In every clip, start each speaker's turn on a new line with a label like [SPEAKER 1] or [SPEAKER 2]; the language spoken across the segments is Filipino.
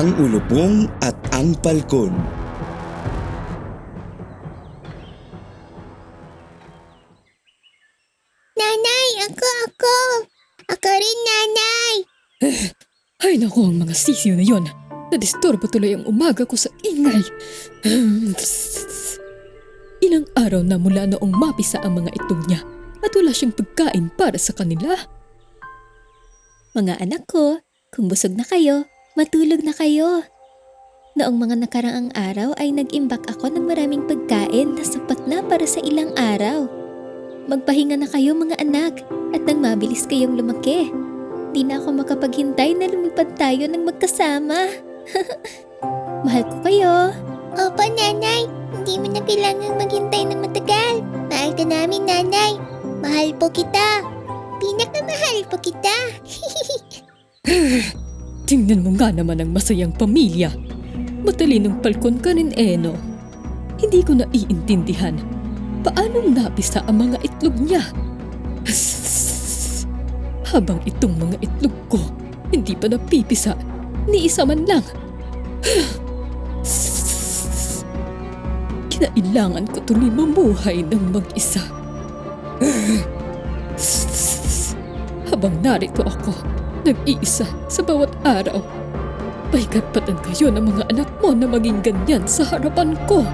[SPEAKER 1] Ang Ulupong at ang Palkon
[SPEAKER 2] Nanay, ako, ako. Ako rin, nanay.
[SPEAKER 3] Ay nako ang mga sisiyo na yon. Nadisturbo tuloy ang umaga ko sa ingay. Ilang araw na mula noong mapisa ang mga itong niya at wala siyang pagkain para sa kanila.
[SPEAKER 4] Mga anak ko, kung busog na kayo, matulog na kayo. Noong mga nakaraang araw ay nag-imbak ako ng maraming pagkain na sapat na para sa ilang araw. Magpahinga na kayo mga anak at nang mabilis kayong lumaki. Di na ako makapaghintay na lumipad tayo ng magkasama. Mahal ko kayo.
[SPEAKER 2] Opo, nanay. Hindi mo na kailangang maghintay ng matagal. Mahal ka namin, nanay. Mahal po kita. Pinakamahal po kita.
[SPEAKER 3] Tingnan mo nga naman ang masayang pamilya. Matalinong palkon ka rin, Eno. Hindi ko naiintindihan. Paanong napisa ang mga itlog niya? Habang itong mga itlog ko, hindi pa napipisa, ni isa man lang. Kinailangan ko tuloy mamuhay ng mag-isa. Habang narito ako, nag-iisa sa bawat araw. May karapatan kayo ng mga anak mo na maging ganyan sa harapan ko.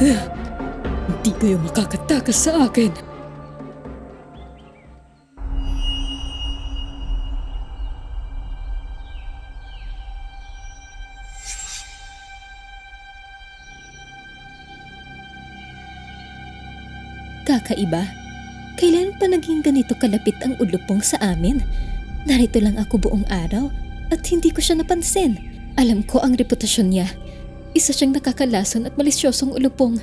[SPEAKER 3] Hindi kayo makakatakas sa akin.
[SPEAKER 4] Kakaiba. Kailan pa naging ganito kalapit ang ulupong sa amin? Narito lang ako buong araw at hindi ko siya napansin. Alam ko ang reputasyon niya. Isa siyang nakakalason at malisyosong ulupong.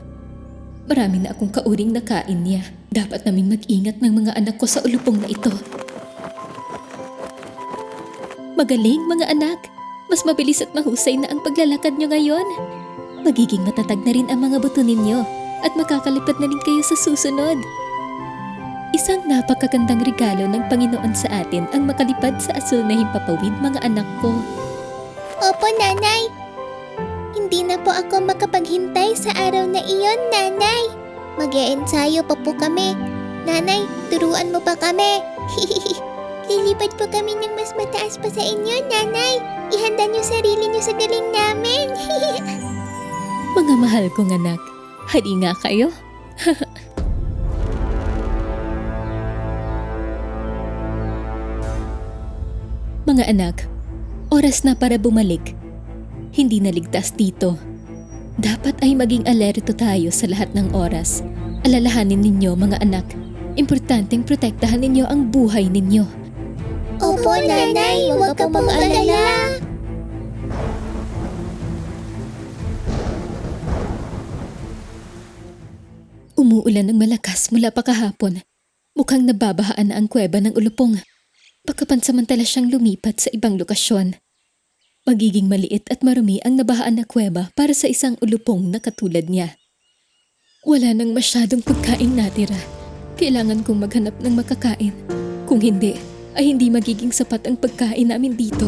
[SPEAKER 4] Marami na akong kauring nakain niya. Dapat naming mag-ingat ng mga anak ko sa ulupong na ito. Magaling mga anak! Mas mabilis at mahusay na ang paglalakad niyo ngayon. Magiging matatag na rin ang mga buto ninyo at makakalipad na rin kayo sa susunod. Isang napakagandang regalo ng Panginoon sa atin ang makalipad sa asul na himpapawid mga anak ko.
[SPEAKER 2] Opo, nanay. Hindi na po ako makapaghintay sa araw na iyon, nanay. mag ensayo pa po kami. Nanay, turuan mo pa kami. Lilipad po kami ng mas mataas pa sa inyo, nanay. Ihanda niyo sarili niyo sa galing namin.
[SPEAKER 4] Mga mahal kong anak, hali nga kayo. Mga anak, oras na para bumalik. Hindi na ligtas dito. Dapat ay maging alerto tayo sa lahat ng oras. Alalahanin ninyo mga anak, importanteng protektahan ninyo ang buhay ninyo.
[SPEAKER 2] Opo, nanay. Huwag ka pong alala.
[SPEAKER 4] Umuulan ng malakas mula pa kahapon. Mukhang nababahaan na ang kuweba ng ulupong. Baka pansamantala siyang lumipat sa ibang lokasyon. Magiging maliit at marumi ang nabahaan na kuweba para sa isang ulupong na katulad niya. Wala nang masyadong pagkain natira. Kailangan kong maghanap ng makakain. Kung hindi, ay hindi magiging sapat ang pagkain namin dito.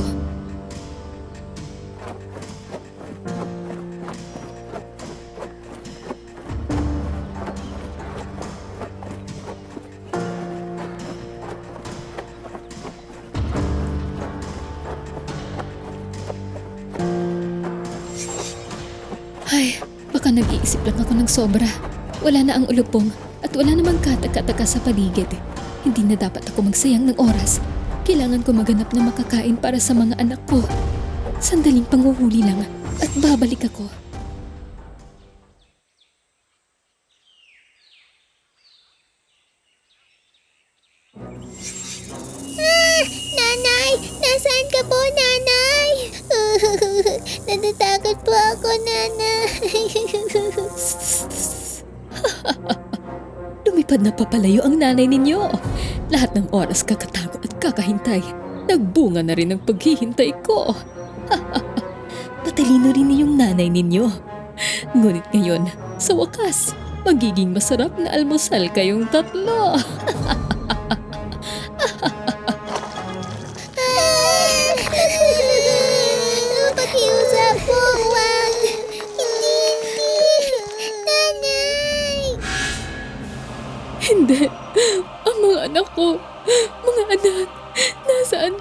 [SPEAKER 4] Ay, baka nag-iisip lang ako ng sobra. Wala na ang ulupong at wala namang kataka-taka sa paligid. Hindi na dapat ako magsayang ng oras. Kailangan ko maganap ng makakain para sa mga anak ko. Sandaling panguhuli lang at babalik ako.
[SPEAKER 2] Nanay! Nasaan ka po, nanay? Natatakot po ako, nanay.
[SPEAKER 4] Lumipad na papalayo ang nanay ninyo. Lahat ng oras kakatago at kakahintay. Nagbunga na rin ang paghihintay ko. Matalino rin yung nanay ninyo. Ngunit ngayon, sa wakas, magiging masarap na almusal kayong tatlo.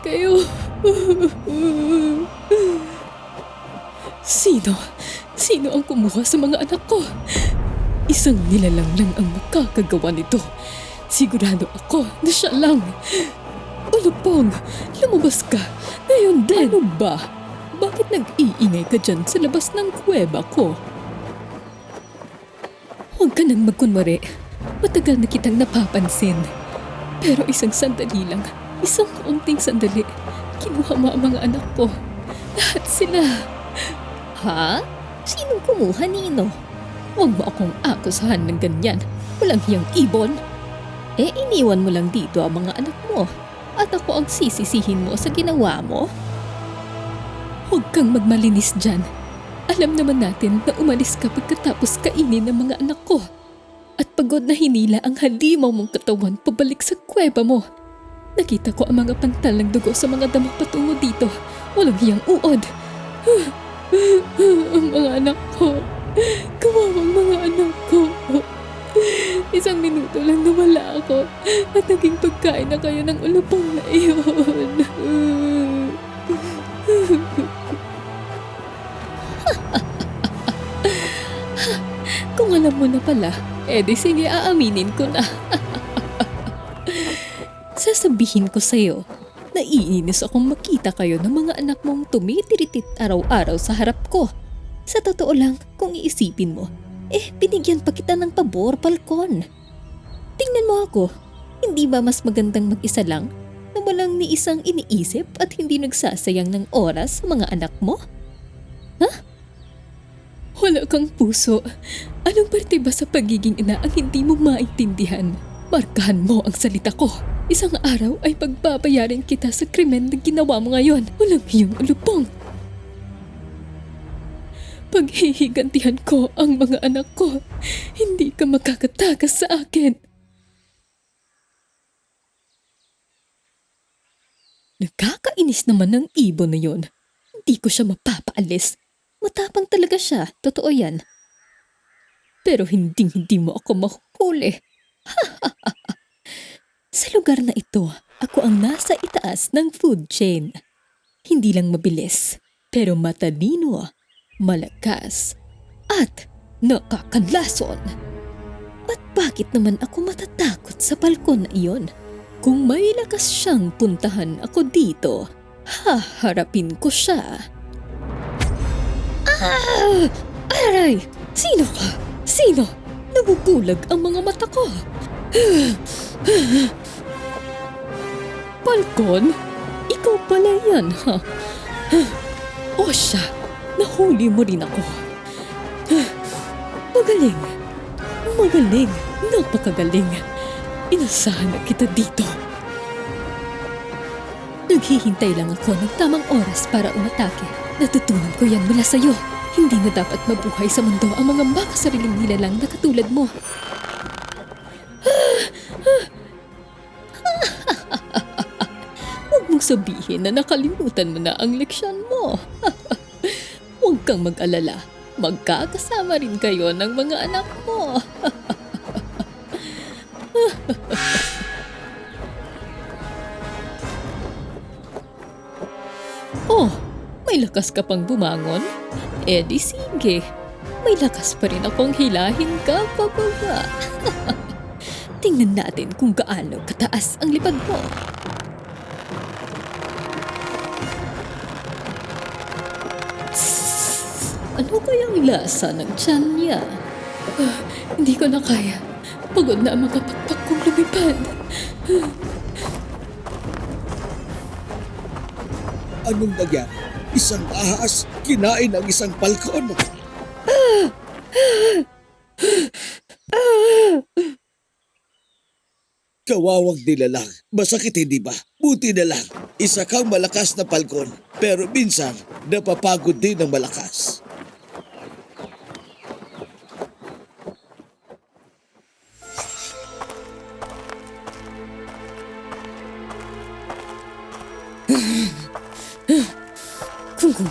[SPEAKER 4] kayo? Sino? Sino ang kumuha sa mga anak ko? Isang nilalang lang ang makakagawa nito. Sigurado ako na siya lang. Ulupong, lumabas ka. Ngayon din. Ano ba? Bakit nag-iingay ka dyan sa labas ng kuweba ko? Huwag ka nang magkunwari. Matagal na kitang napapansin. Pero isang sandali lang, isang kaunting sandali, kinuha mo ang mga anak ko. Lahat sila.
[SPEAKER 5] Ha? Sinong kumuha, Nino?
[SPEAKER 4] Huwag mo akong akusahan ng ganyan. Walang hiyang ibon.
[SPEAKER 5] Eh, iniwan mo lang dito ang mga anak mo. At ako ang sisisihin mo sa ginawa mo?
[SPEAKER 4] Huwag kang magmalinis dyan. Alam naman natin na umalis ka pagkatapos kainin ng mga anak ko. At pagod na hinila ang halimaw mong katawan pabalik sa kuweba mo. Nakita ko ang mga pantal ng dugo sa mga damo patungo dito. Walang hiyang uod. ang mga anak ko. Kawawang mga anak ko. Isang minuto lang nawala ako at naging pagkain na kayo ng ulapang na iyon. Kung alam mo na pala, edi sige aaminin ko na. Sasabihin ko sa'yo, naiinis akong makita kayo ng mga anak mong tumitiritit araw-araw sa harap ko. Sa totoo lang, kung iisipin mo, eh binigyan pa kita ng pabor, Palkon. Tingnan mo ako, hindi ba mas magandang mag-isa lang na walang ni isang iniisip at hindi nagsasayang ng oras sa mga anak mo? Wala kang puso. Anong parte ba sa pagiging ina ang hindi mo maintindihan? Markahan mo ang salita ko. Isang araw ay pagbabayarin kita sa krimen na ginawa mo ngayon. Walang iyong ulupong. Paghihigantihan ko ang mga anak ko. Hindi ka makakatakas sa akin. Nakakainis naman ng ibon na yon. Hindi ko siya mapapaalis. Matapang talaga siya, totoo yan. Pero hindi hindi mo ako mahuli. Sa lugar na ito, ako ang nasa itaas ng food chain. Hindi lang mabilis, pero matalino, malakas, at nakakanlason. At bakit naman ako matatakot sa balkon na iyon? Kung may lakas siyang puntahan ako dito, haharapin ko siya. Ah! Aray! Sino ka? Sino? Nabubulag ang mga mata ko. Falcon? Ikaw pala yan, ha? O siya, nahuli mo rin ako. Magaling. Magaling. Napakagaling. Inasahan na kita dito. Naghihintay lang ako ng tamang oras para umatake. Natutunan ko yan mula sa'yo. Hindi na dapat mabuhay sa mundo ang mga makasariling nilalang na katulad mo. Sabihin na nakalimutan mo na ang leksyon mo. Huwag kang mag-alala. Magkakasama rin kayo ng mga anak mo. oh, may lakas ka pang bumangon? Eh di sige. May lakas pa rin akong hilahin ka pababa. Tingnan natin kung gaano kataas ang lipad mo. Ano kayang lasa ng tiyan niya? Ah, hindi ko na kaya. Pagod na ang mga pakpak kong lumipad.
[SPEAKER 1] Anong nangyari? Isang ahas, kinain ang isang palkon. Kawawang nilalang. Masakit hindi ba? Buti na lang. Isa kang malakas na palkon. Pero minsan, napapagod din ng malakas.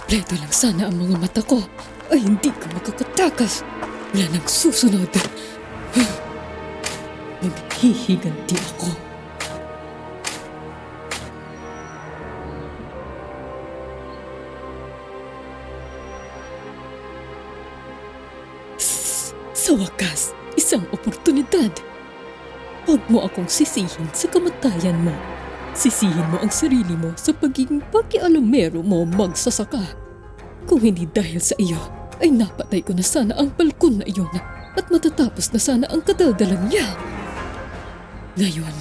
[SPEAKER 4] Kung kumpleto lang sana ang mga mata ko, ay hindi ka makakatakas. Wala nang susunod. Maghihiganti ako. S- Sa wakas, isang oportunidad. Huwag mo akong sisihin sa kamatayan mo. Sisihin mo ang sarili mo sa pagiging pakialamero mo magsasaka. Kung hindi dahil sa iyo, ay napatay ko na sana ang balkon na iyon at matatapos na sana ang kadaldalan niya. Ngayon,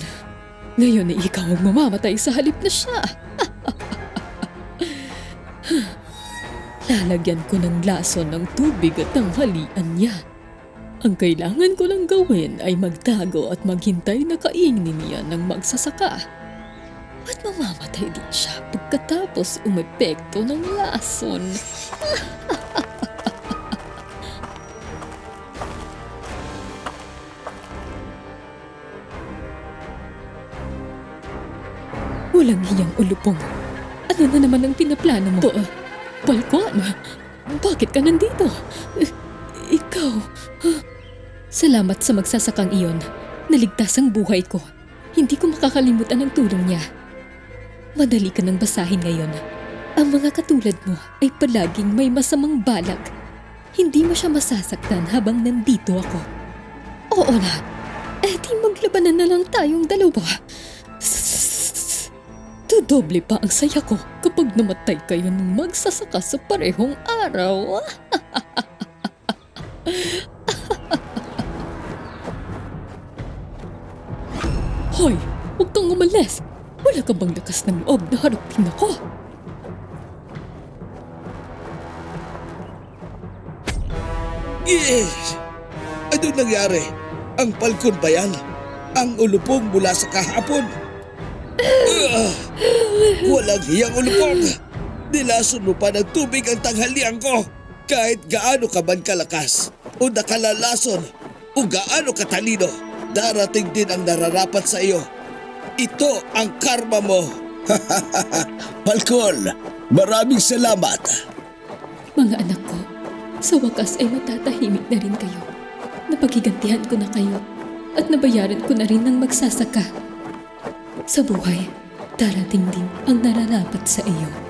[SPEAKER 4] ngayon ay ikaw ang mamamatay sa halip na siya. Lalagyan ko ng lason ng tubig at ang halian niya. Ang kailangan ko lang gawin ay magtago at maghintay na kainin niya ng magsasaka. At mamamatay din siya pagkatapos umepekto ng lason. Walang hiyang ulupong. Ano na naman ang pinaplano mo? Ba- balkon? Bakit ka nandito? I- ikaw? Salamat sa magsasakang iyon. Naligtas ang buhay ko. Hindi ko makakalimutan ang tulong niya. Madali ka nang basahin ngayon. Ang mga katulad mo ay palaging may masamang balak. Hindi mo siya masasaktan habang nandito ako. Oo na. Eh di maglabanan na lang tayong dalawa. Dodoble pa ang saya ko kapag namatay kayo ng magsasaka sa parehong araw. Wala ka bang lakas ng loob na harapin ako?
[SPEAKER 1] Yes! Ano nangyari? Ang palkon ba yan? Ang ulupong mula sa kahapon? Ah! walang hiyang ulupong! Nilason mo pa ng tubig ang tanghalian ko! Kahit gaano ka man kalakas o nakalalason o gaano katalino, darating din ang nararapat sa iyo. Ito ang karma mo! Palkon, maraming salamat!
[SPEAKER 5] Mga anak ko, sa wakas ay matatahimik na rin kayo. Napagigantihan ko na kayo at nabayaran ko na rin ng magsasaka. Sa buhay, darating din ang nararapat sa iyo.